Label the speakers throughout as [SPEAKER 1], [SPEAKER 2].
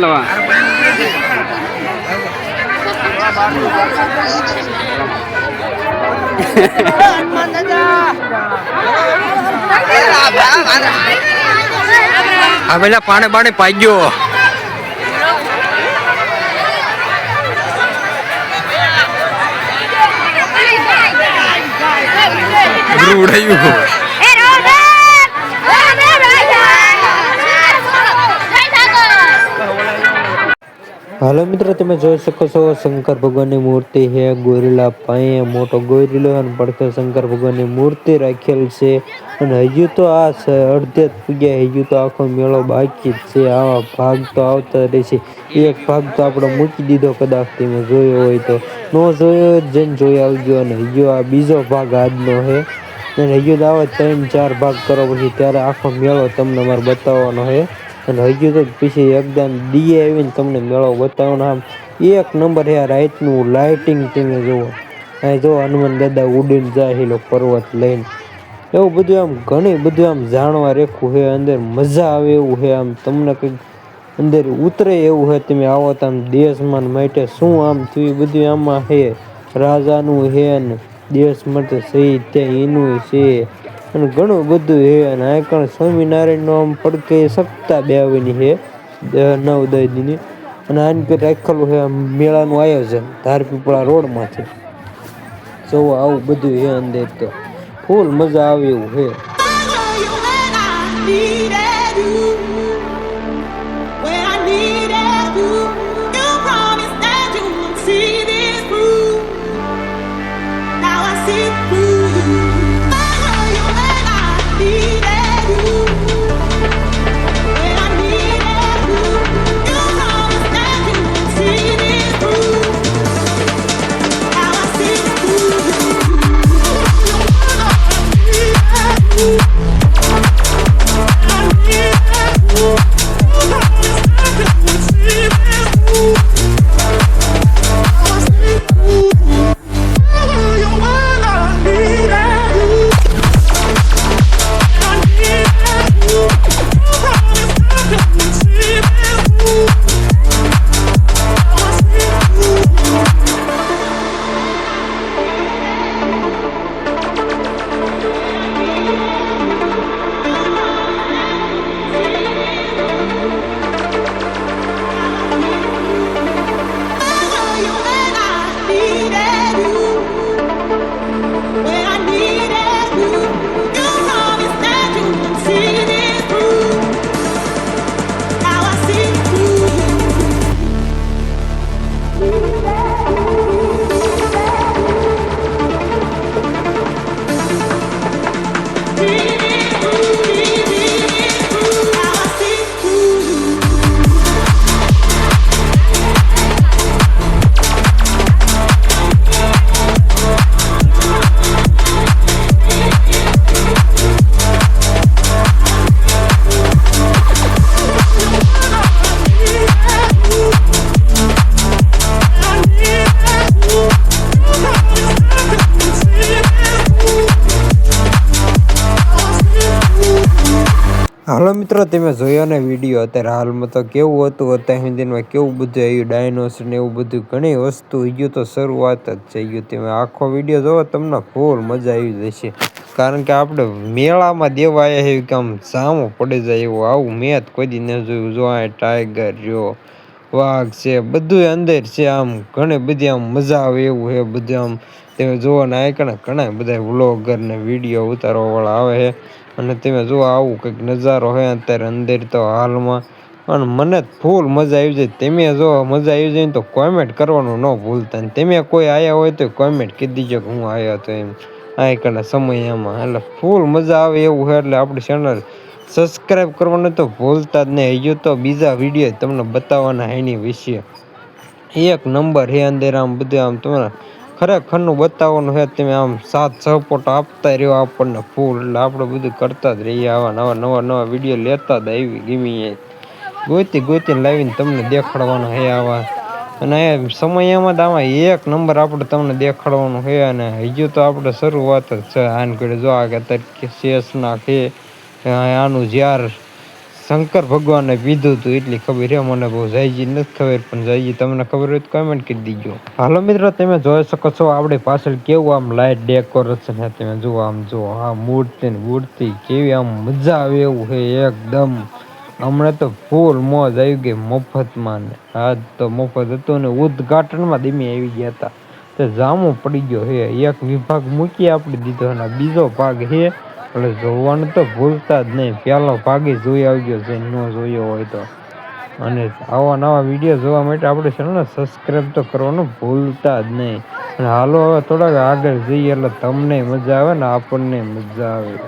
[SPEAKER 1] લેવા આ પેલા પાણી પાણી પાઈ ગયો. ઉડાયું. હાલો મિત્રો, તમે જોઈ શકો છો શંકર ભગવાનની મૂર્તિ છે, ગોરીલા પાયે મોટો ગોરીલો અને પડખે શંકર ભગવાનની મૂર્તિ રાખેલ છે. અને હજુ તો આ અડધે પૂગ્યા હજુ તો આખો મેળો બાકી જ છે. આવા ભાગ તો આવતા રહેશે એક ભાગ તો આપણે મૂકી દીધો કદાચ તમે જોયો હોય તો. ન જોયો જઈને જોઈ આવજો. અને હજુ આ બીજો ભાગ આજનો છે. અને હજુ તો આવા ત્રણ ચાર ભાગ કરો પછી ત્યારે આખો મેળો તમને મારે બતાવવાનો છે. અને હજુ તો પછી એકદમ દીએ આવીને તમને મેળો બતાવવાનો આમ. એક નંબર હે રાઈટનું લાઇટિંગ તમે જુઓ. અહીં જો હનુમાન દાદા ઉડીને જાય એ લોકો પર્વત લઈને. એવું બધું આમ ઘણી બધું આમ જાણવા રેખું છે, અંદર મજા આવે એવું છે આમ. તમને કંઈક અંદર ઉતરે એવું છે, તમે આવો તો આમ દેશમાં માટે શું આમ થયું બધું આમાં છે. રાજાનું છે ને દેશ માટે સહી ત્યાં એનું છે. અને ઘણું બધું છે અને આ કણ સ્વામિનારાયણનો આમ પડકે સપ્તાહ બે આવેલી છે નવ દસ અને આની કરી રાખેલું છે મેળાનું આયોજન, ધારપીપળા રોડમાંથી. જોવો આવું બધું છે અંદર તો. ફૂલ મજા આવે એવું છે. be હાલો મિત્રો, તમે જોયો ને વીડિયો અત્યારે હાલમાં તો કેવું હતું? અત્યારે હિન્દીમાં કેવું બધું આવ્યું? ડાયનોસર ને એવું બધું ઘણી વસ્તુ ગયું તો શરૂઆત જ છે ગયું તમે આખો વીડિયો જોવો તમને ફૂલ મજા આવી જશે. કારણ કે આપણે મેળામાં દેવા આવ્યા એવું કે આમ સામો પડી જાય એવું આવું મેં જ કોઈ દી ન જોયું. જો આ ટાઈગર રહ્યો વાઘ છે બધું અંદર છે. આમ ઘણી બધી આમ મજા આવે એવું છે. બધું આમ તમે જુઓ ને આ ઘણા બધા વ્લોગર ને વીડિયો ઉતારવા વાળા આવે છે. અને તમે જુઓ આવું કંઈક નજારો હોય અત્યારે અંદર તો હાલમાં. અને મને ફૂલ મજા આવી જાય. તમે જો મજા આવી જાય તો કોમેન્ટ કરવાનું ન ભૂલતા. ને તમે કોઈ આવ્યા હોય તો કોમેન્ટ કહી દીજો કે હું આવ્યો હતો એમ. આ કણા સમય એમાં એટલે ફૂલ મજા આવે એવું છે. એટલે આપણી ચેનલ સબસ્ક્રાઈબ કરવાનું તો ભૂલતા જ નહીં. હજુ તો બીજા વીડિયો તમને બતાવવાના એની વિશે. એક નંબર હે અંદર આમ બધું આમ તમારે ખરેખરનું બતાવવાનું છે, તમે આમ સાથ સપોર્ટ આપતા રહ્યો, આપણને ફૂલ એટલે આપણે બધું કરતા જ રહીએ, આવા નવા નવા નવા વીડિયો લેતા જ આવી, ગમી ગોતી ગોતીને લાવીને તમને દેખાડવાના હે આવા. અને એ સમયમાં જ આમાં એક નંબર આપણે તમને દેખાડવાનું છે, અને હજુ તો આપણે શરૂઆત જ છે. આન કરે જો આ કે શેષ ના છે આનું જ્યાર શંકર ભગવાને પીધું હતું એટલી ખબર છે, મને બહુ જાયજી નથી ખબર, પણ જાયજી તમને ખબર હોય તો કમેન્ટ કરી દીજો. હાલો મિત્રો, તમે જોઈ શકો છો આપણી પાછળ કેવું આમ લાઇટ ડેકોરેશન છે, તમે જુઓ આમ, જુઓ, આ મૂર્તિ મૂર્તિ કેવી આમ મજા આવે એવું છે, એકદમ. હમણાં તો ફૂલ મોજ આવી ગઈ મફતમાં ને. આજ તો મફત હતું ને, ઉદઘાટનમાં ધીમે આવી ગયા હતા. તે જામો પડી ગયો હે એક વિભાગ મૂકી આપણે દીધો અને બીજો ભાગ હે એટલે જોવાનું તો ભૂલતા જ નહીં. પહેલો ભાગી જોઈ આવજો જે ન જોયો હોય તો. અને આવા નવા વીડિયો જોવા માટે આપણે ચેનલને સબસ્ક્રાઈબ તો કરવાનું ભૂલતા જ નહીં. અને હાલો હવે થોડાક આગળ જઈએ એટલે તમને મજા આવે ને આપણને મજા આવે.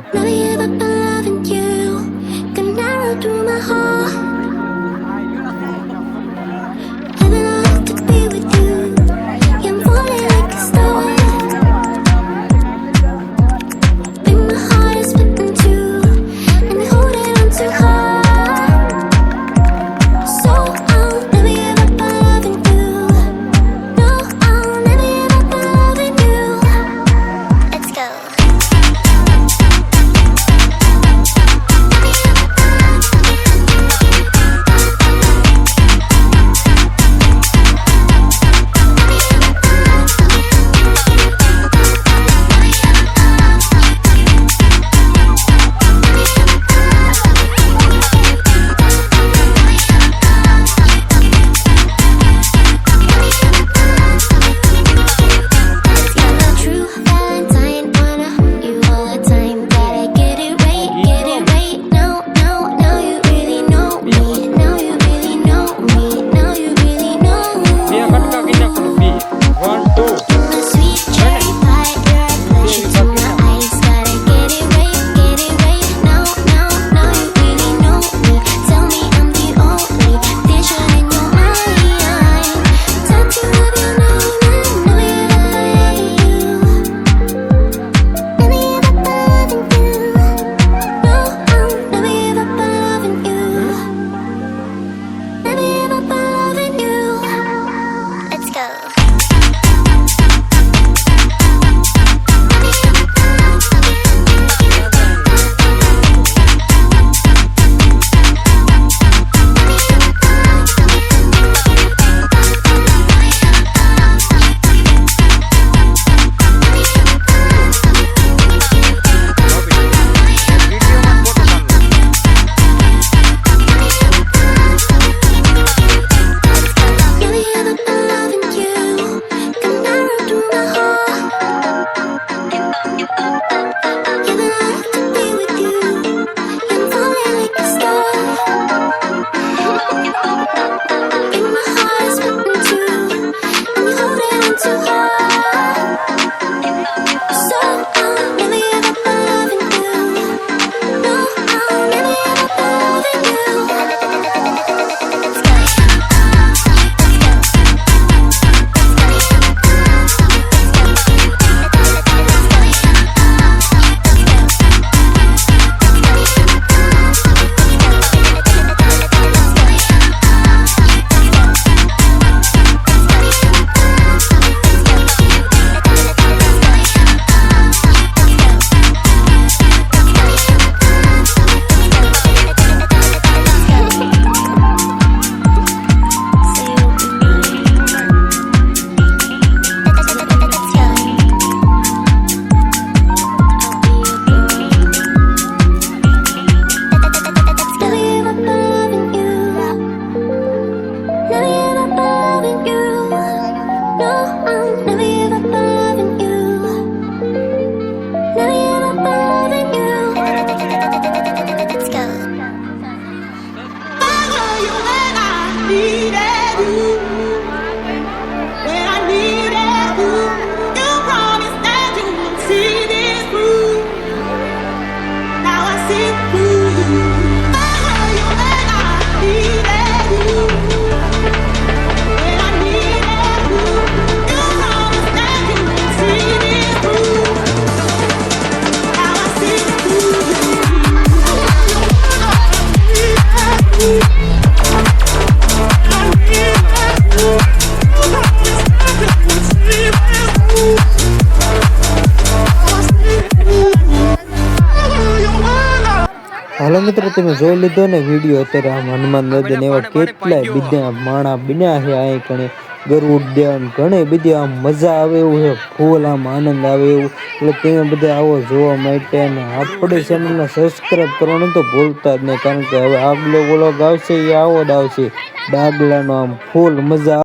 [SPEAKER 1] મિત્રો તમે જોઈ લીધો ને વીડિયો અત્યારે આમ હનુમાન દાદા એવા કેટલાય બીજા માણા બન્યા છે અહીં કણે ગરુડ ડેમ ઘણી બધી આમ મજા આવે એવું છે ફૂલ આમ આનંદ આવે એવું. એટલે તમે બધા આવો જોવા માટે અને આપણે ચેનલને સબસ્ક્રાઈબ કરવાનું તો ભૂલતા જ નહીં કારણ કે હવે આગલો વ્લોગ આવશે એ આવો જ આવશે. ડાગલાનો આમ ફૂલ મજા